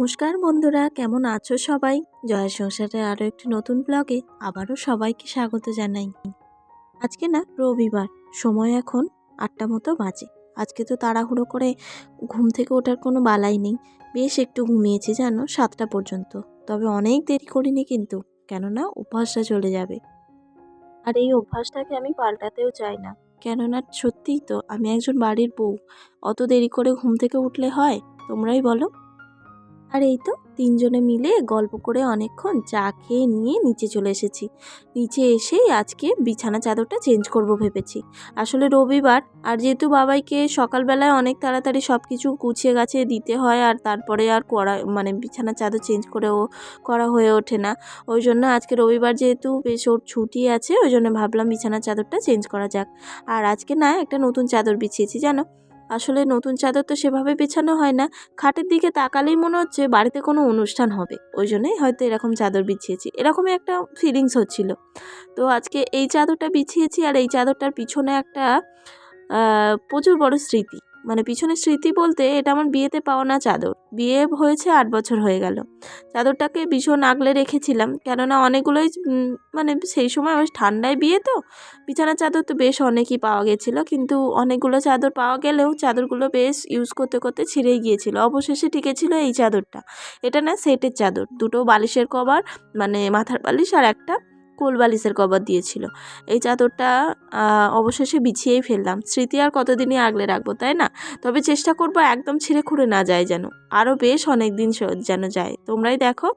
নমস্কার বন্ধুরা, কেমন আছো সবাই? জয়ের সংসারের আরও একটি নতুন ব্লগে আবারও সবাইকে স্বাগত জানাই। আজকে না রবিবার, সময় এখন আটটা মতো বাজে। আজকে তো তাড়াহুড়ো করে ঘুম থেকে ওঠার কোনো বালাই নেই। বেশ একটু ঘুমিয়েছি জানো, সাতটা পর্যন্ত। তবে অনেক দেরি করিনি কিন্তু, কেননা অভ্যাসটা চলে যাবে। আর এই অভ্যাসটাকে আমি পাল্টাতেও চাই না। কেননা সত্যিই তো, আমি একজন বাড়ির বউ। অত দেরি করে ঘুম থেকে উঠলে হয়? তোমরাই বলো। আর এই তো তিনজনে মিলে গল্প করে অনেকক্ষণ চা খেয়ে নিয়ে নিচে চলে এসেছি। নিচে এসেই আজকে বিছানা চাদরটা চেঞ্জ করব ভেবেছি। আসলে রবিবার, আর যেহেতু বাবাইকে সকালবেলায় অনেক তাড়াতাড়ি সব কিছু গুছিয়ে গাছিয়ে দিতে হয়, আর তারপরে আর করা মানে বিছানা চাদর চেঞ্জ করেও করা হয়ে ওঠে না। ওই জন্য আজকে রবিবার যেহেতু বেশ ওর ছুটি আছে, ওই জন্য ভাবলাম বিছানা চাদরটা চেঞ্জ করা যাক। আর আজকে না একটা নতুন চাদর বিছিয়েছি, জানো? আসলে নতুন চাদর তো সেভাবে বিছানো হয় না। খাটের দিকে তাকালেই মনে হচ্ছে বাড়িতে কোনো অনুষ্ঠান হবে। ওই জন্যই হয়তো এরকম চাদর বিছিয়েছি। এরকমই একটা ফিলিংস হচ্ছিল। তো আজকে এই চাদরটা বিছিয়েছি আর এই চাদরটার পিছনে একটা প্রচুর বড় স্মৃতি। মানে পিছনে স্মৃতি বলতে এটা আমার বিয়েতে পাওয়া না চাদর। বিয়ে হয়েছে আট বছর হয়ে গেল। চাদরটাকে ভীষণ আগলে রেখেছিলাম। কেননা অনেকগুলোই মানে সেই সময় ওই ঠান্ডায় বিয়ে তো। বিছানার চাদর তো বেশ অনেকই পাওয়া গেছিল। কিন্তু অনেকগুলো চাদর পাওয়া গেলেও চাদরগুলো বেশ ইউজ করতে করতে ছিঁড়েই গিয়েছিল। অবশেষে টিকেছিল এই চাদরটা। এটা না সেটের চাদর। দুটো বালিশের কভার মানে মাথার বালিশ আর একটা কোল বালিশের কভার দিয়েছিল। এই চাদরটা অবশেষে বিছিয়েই ফেললাম। স্মৃতি আর কতদিনই আগলে রাখব, তাই না? তবে চেষ্টা করব একদম ছিঁড়ে খুঁড়ে না যায় যেন। আরও বেশ অনেক দিন যেন যায়। তোমরাই দেখো,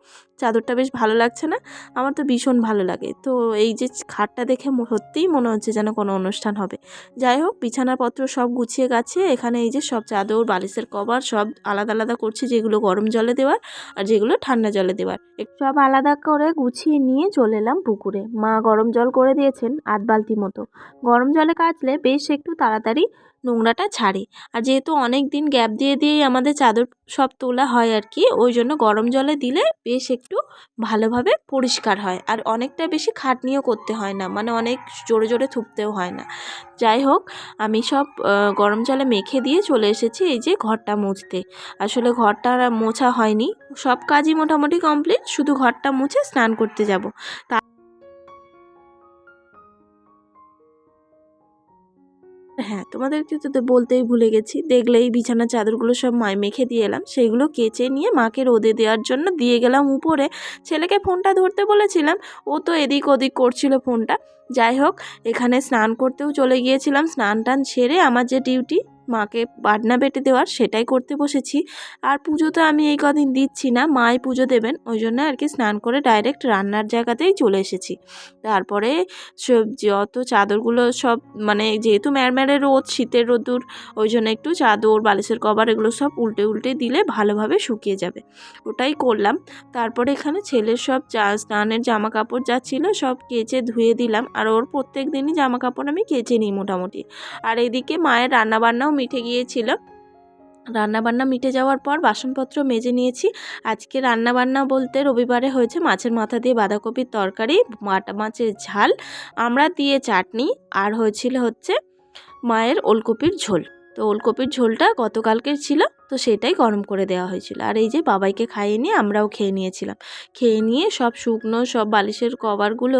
চাদরটা বেশ ভালো লাগছে না? আমার তো ভীষণ ভালো লাগে। তো এই যে খাটটা দেখে সত্যিই মনে হচ্ছে যেন কোনো অনুষ্ঠান হবে। যাই হোক, বিছানাপত্র সব গুছিয়ে গেছে, এখানে এই যে সব চাদর, বালিশের কভার, সব আলাদা আলাদা করছি, যেগুলো গরম জলে দেওয়ার আর যেগুলো ঠান্ডা জলে দেওয়ার। সব আলাদা করে গুছিয়ে নিয়ে চলে এলাম পুকুরে। মা গরম জল করে দিয়েছেন আধ বালতি মতো। গরম জলে কাচলে বেশ একটু তাড়াতাড়ি নোংরাটা ছাড়ে। আর যেহেতু অনেক দিন গ্যাপ দিয়ে দিয়েই আমাদের চাদর সব তোলা হয় আর কি, ওই জন্য গরম জলে দিলে বেশ একটু ভালোভাবে পরিষ্কার হয়। আর অনেকটা বেশি খাটনিও করতে হয় না মানে অনেক জোরে জোরে থুপতেও হয় না। যাই হোক, আমি সব গরম জলে মেখে দিয়ে চলে এসেছি এই যে ঘরটা মুছতে। আসলে ঘরটা মোছা হয়নি। সব কাজই মোটামুটি কমপ্লিট, শুধু ঘরটা মুছে স্নান করতে যাব। তা হ্যাঁ তোমাদেরকে তো বলতেই ভুলে গেছি। দেখলে এই বিছানার চাদরগুলো সব মায় মেখে দিয়ে এলাম। সেইগুলো কেচে নিয়ে মাকে রোদে দেওয়ার জন্য দিয়ে গেলাম উপরে। ছেলেকে ফোনটা ধরতে বলেছিলাম, ও তো এদিক ওদিক করছিল ফোনটা। যাই হোক, এখানে স্নান করতেও চলে গিয়েছিলাম। স্নান টান সেরে আমার যে ডিউটি মাকে বাটনা বেটে দেওয়ার সেটাই করতে বসেছি। আর পুজো তো আমি এই কদিন দিচ্ছি না, মাই পুজো দেবেন। ওই জন্য আর কি স্নান করে ডাইরেক্ট রান্নার জায়গাতেই চলে এসেছি। তারপরে সব যত চাদরগুলো সব মানে যেহেতু ম্যারম্যারের রোদ, শীতের রোদুর ওই জন্য একটু চাদর, বালিশের কভার এগুলো সব উল্টে উল্টে দিলে ভালোভাবে শুকিয়ে যাবে। ওটাই করলাম। তারপরে এখানে ছেলের সব স্নানের জামা কাপড় যা ছিল সব কেচে ধুয়ে দিলাম। আর ওর প্রত্যেক দিনই জামা কাপড় আমি কেচে নিই মোটামুটি। আর এদিকে মায়ের রান্নাবান্নাও মিটে গিয়েছিল রান্নাবান্না মিটে যাওয়ার পর বাসনপত্র মেজে নিয়েছি। আজকে রান্নাবান্না বলতে রবিবারে হয়েছে মাছের মাথা দিয়ে বাঁধাকপির তরকারি, মাটা, মাছের ঝাল, আমরা দিয়ে চাটনি, আর হয়েছিল হচ্ছে মায়ের ওলকপির ঝোল। তো ওলকপির ঝোলটা গতকালকের ছিল, তো সেটাই গরম করে দেওয়া হয়েছিল। আর এই যে বাবাইকে খাইয়ে নিয়ে আমরাও খেয়ে নিয়েছিলাম। খেয়ে নিয়ে সব শুকনো, সব বালিশের কভারগুলো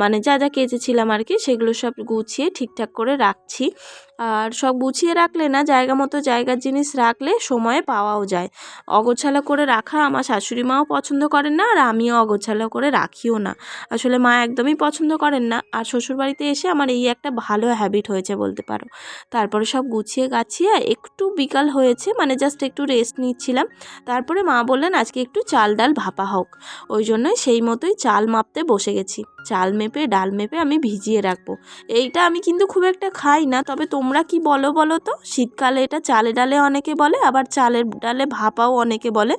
মানে যা যা কেচেছিলাম আর কি, সেগুলো সব গুছিয়ে ঠিকঠাক করে রাখছি। আর সব গুছিয়ে রাখলে না, জায়গা মতো জায়গার জিনিস রাখলে সময়ে পাওয়াও যায়। অগোছালো করে রাখা আমার শাশুড়ি মাও পছন্দ করেন না, আর আমিও অগোছালো করে রাখিও না। আসলে মা একদমই পছন্দ করেন না, আর শ্বশুরবাড়িতে এসে আমার এই একটা ভালো হ্যাবিট হয়েছে বলতে পারো। তারপরে সব গুছিয়ে গাছিয়ে একটু বিকাল হয়েছে মানে জাস্ট একটু রেস্ট নিচ্ছিলাম। তারপরে মা বললেন, আজকে একটু চাল ডাল ভাপা হোক। ওই জন্যই সেই মতোই চাল মাপতে বসে গেছি। চাল মেপে, ডাল মেপে আমি ভিজিয়ে রাখব। এইটা আমি কিন্তু খুব একটা খাই না, তবে তোমরা কি বলো বলো তো? শীতকালে এটা চালে ডালে অনেকে বলে, আবার চালের ডালে ভাপাও অনেকে বলে।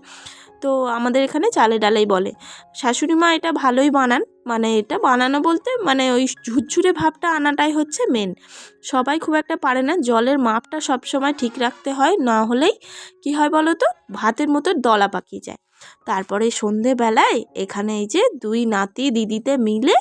তো আমাদের এখানে চালে ডালেই বলে। শাশুড়ি মা এটা ভালোই বানান। মানে এটা বানানো বলতে মানে ওই ঝুরঝুরে ভাবটা আনাটাই হচ্ছে মেন সবাই খুব একটা পারে না, জলের মাপটা সবসময় ঠিক রাখতে হয়, না হলেই কি হয় বলো তো? ভাতের মতো দলা পাকিয়ে যায়। তারপরে সন্ধেবেলায় এখানে এই যে দুই নাতি দিদিতে মিলে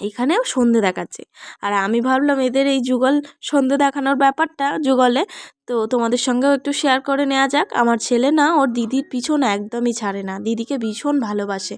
এখানেও সন্ধে দেখাচ্ছে। আর আমি ভাবলাম এদের এই যুগল সন্ধে দেখানোর ব্যাপারটা যুগলে তো তোমাদের সঙ্গেও একটু শেয়ার করে নেওয়া যাক। আমার ছেলে না, ওর দিদির পিছন একদমই ছাড়ে না। দিদিকে ভীষণ ভালোবাসে।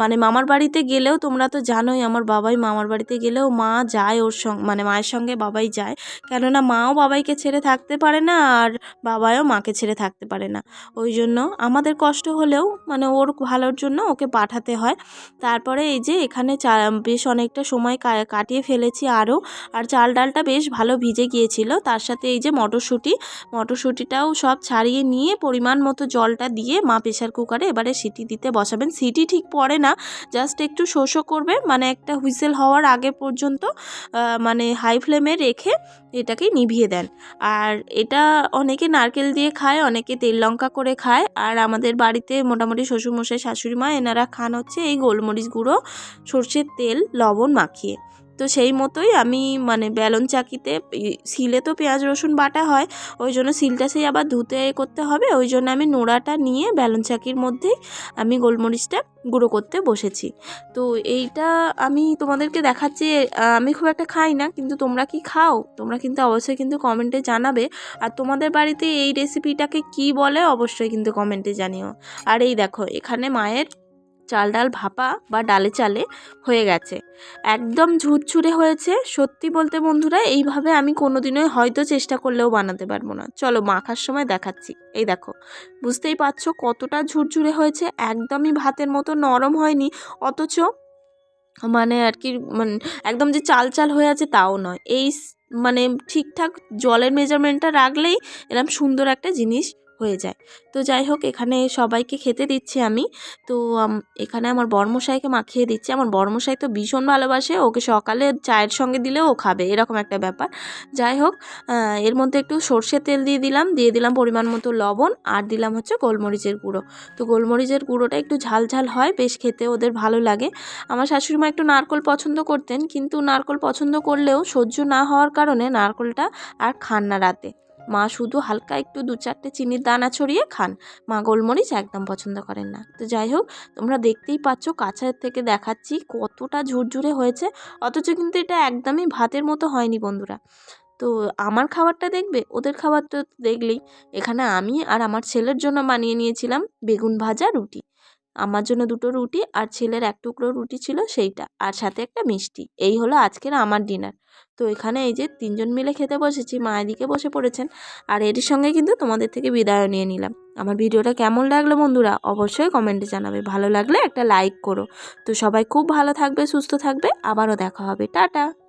মানে মামার বাড়িতে গেলেও তোমরা তো জানোই, আমার বাবাই মামার বাড়িতে গেলেও মা যায় ওর সঙ্গে মানে মায়ের সঙ্গে বাবাই যায়। কেননা মাও বাবাইকে ছেড়ে থাকতে পারে না, আর বাবাও মাকে ছেড়ে থাকতে পারে না। ওই জন্য আমাদের কষ্ট হলেও মানে ওর ভালোর জন্য ওকে পাঠাতে হয়। তারপরে এই যে এখানে চা, বেশ অনেকটা সময় কাটিয়ে ফেলেছি আরও। আর চাল ডালটা বেশ ভালো ভিজে গিয়েছিল। তার সাথে এই যে মটরশুঁটি মটরশুঁটিটাও সব ছাড়িয়ে নিয়ে পরিমাণ মতো জলটা দিয়ে মা প্রেশার কুকারে এবারে সিটি দিতে বসাবেন। সিটি ঠিক পড়ে না, জাস্ট একটু শোষো করবে মানে একটা হুইসেল হওয়ার আগে পর্যন্ত মানে হাই ফ্লেমে রেখে এটাকে নিভিয়ে দেন। আর এটা অনেকে নারকেল দিয়ে খায়, অনেকে তেল লঙ্কা করে খায়, আর আমাদের বাড়িতে মোটামুটি শ্বশুরমশাই শাশুড়ি মা এনারা খান হচ্ছে এই গোলমরিচ গুঁড়ো, সর্ষের তেল, লবণ মাখিয়ে। তো সেই মতোই আমি মানে ব্যালন চাকিতে শিলে তো পেঁয়াজ, রসুন বাটা হয়, ওই জন্য শিলটা সেই আবার ধুতে করতে হবে, ওই জন্য আমি নোড়াটা নিয়ে ব্যালন চাকির মধ্যেই আমি গোলমরিচটা গুঁড়ো করতে বসেছি। তো এইটা আমি তোমাদেরকে দেখাচ্ছি আমি খুব একটা খাই না, কিন্তু তোমরা কি খাও? তোমরা কিন্তু অবশ্যই কিন্তু কমেন্টে জানাবে, আর তোমাদের বাড়িতে এই রেসিপিটাকে কি বলে অবশ্যই কিন্তু কমেন্টে জানিও। আর এই দেখো, এখানে মায়ের চাল ডাল ভাপা বা ডালে চালে হয়ে গেছে। একদম ঝুরঝুরে হয়েছে। সত্যি বলতে বন্ধুরা, এইভাবে আমি কোনোদিনই হয়তো চেষ্টা করলেও বানাতে পারব না। চলো মাখার সময় দেখাচ্ছি। এই দেখো, বুঝতেই পারছ কতটা ঝুরঝুরে হয়েছে। একদমই ভাতের মতো নরম হয়নি, অথচ মানে আর কি মানে একদম যে চাল চাল হয়ে আছে তাও নয়। এই মানে ঠিকঠাক জলের মেজারমেন্টটা রাখলেই এরকম সুন্দর একটা জিনিস হয়ে যায়। তো যাই হোক, এখানে সবাইকে খেতে দিচ্ছি আমি। তো এখানে আমার বর্মশাইকে মাখিয়ে দিচ্ছি। আমার বর্মশাই তো ভীষণ ভালোবাসে, ওকে সকালে চায়ের সঙ্গে দিলেও ও খাবে, এরকম একটা ব্যাপার। যাই হোক এর মধ্যে একটু সর্ষের তেল দিয়ে দিলাম দিয়ে দিলাম পরিমাণ মতো লবণ, আর দিলাম হচ্ছে গোলমরিচের গুঁড়ো। তো গোলমরিচের গুঁড়োটা একটু ঝাল ঝাল হয়, বেশ খেতে ওদের ভালো লাগে। আমার শাশুড়ি মা একটু নারকল পছন্দ করতেন, কিন্তু নারকল পছন্দ করলেও সহ্য না হওয়ার কারণে নারকলটা আর খান না রাতে। মা শুধু হালকা একটু দু চারটে চিনির দানা ছড়িয়ে খান। মা গোলমরিচ একদম পছন্দ করেন না। তো যাই হোক, তোমরা দেখতেই পাচ্ছ কাছের থেকে দেখাচ্ছি কতটা ঝুরঝুরে হয়েছে, অথচ কিন্তু এটা একদমই ভাতের মতো হয়নি বন্ধুরা। তো আমার খাবারটা দেখবে? ওদের খাবার তো দেখলেই। এখানে আমি আর আমার ছেলের জন্য বানিয়ে নিয়েছিলাম বেগুন ভাজা রুটি। আমার জন্য দুটো রুটি আর ছেলের এক টুকরো রুটি ছিল সেইটা আর সাথে একটা মিষ্টি। এই হলো আজকের আমার ডিনার। তো এখানে এই যে তিনজন মিলে খেতে বসেছি, মা এদিকে বসে পড়েছেন আর এর সঙ্গে কিন্তু তোমাদের থেকে বিদায় নিয়ে নিলাম। আমার ভিডিওটা কেমন লাগল বন্ধুরা অবশ্যই কমেন্টে জানাবে। ভালো লাগলে একটা লাইক করো। তো সবাই খুব ভালো থাকবে, সুস্থ থাকবে। আবারও দেখা হবে। টাটা!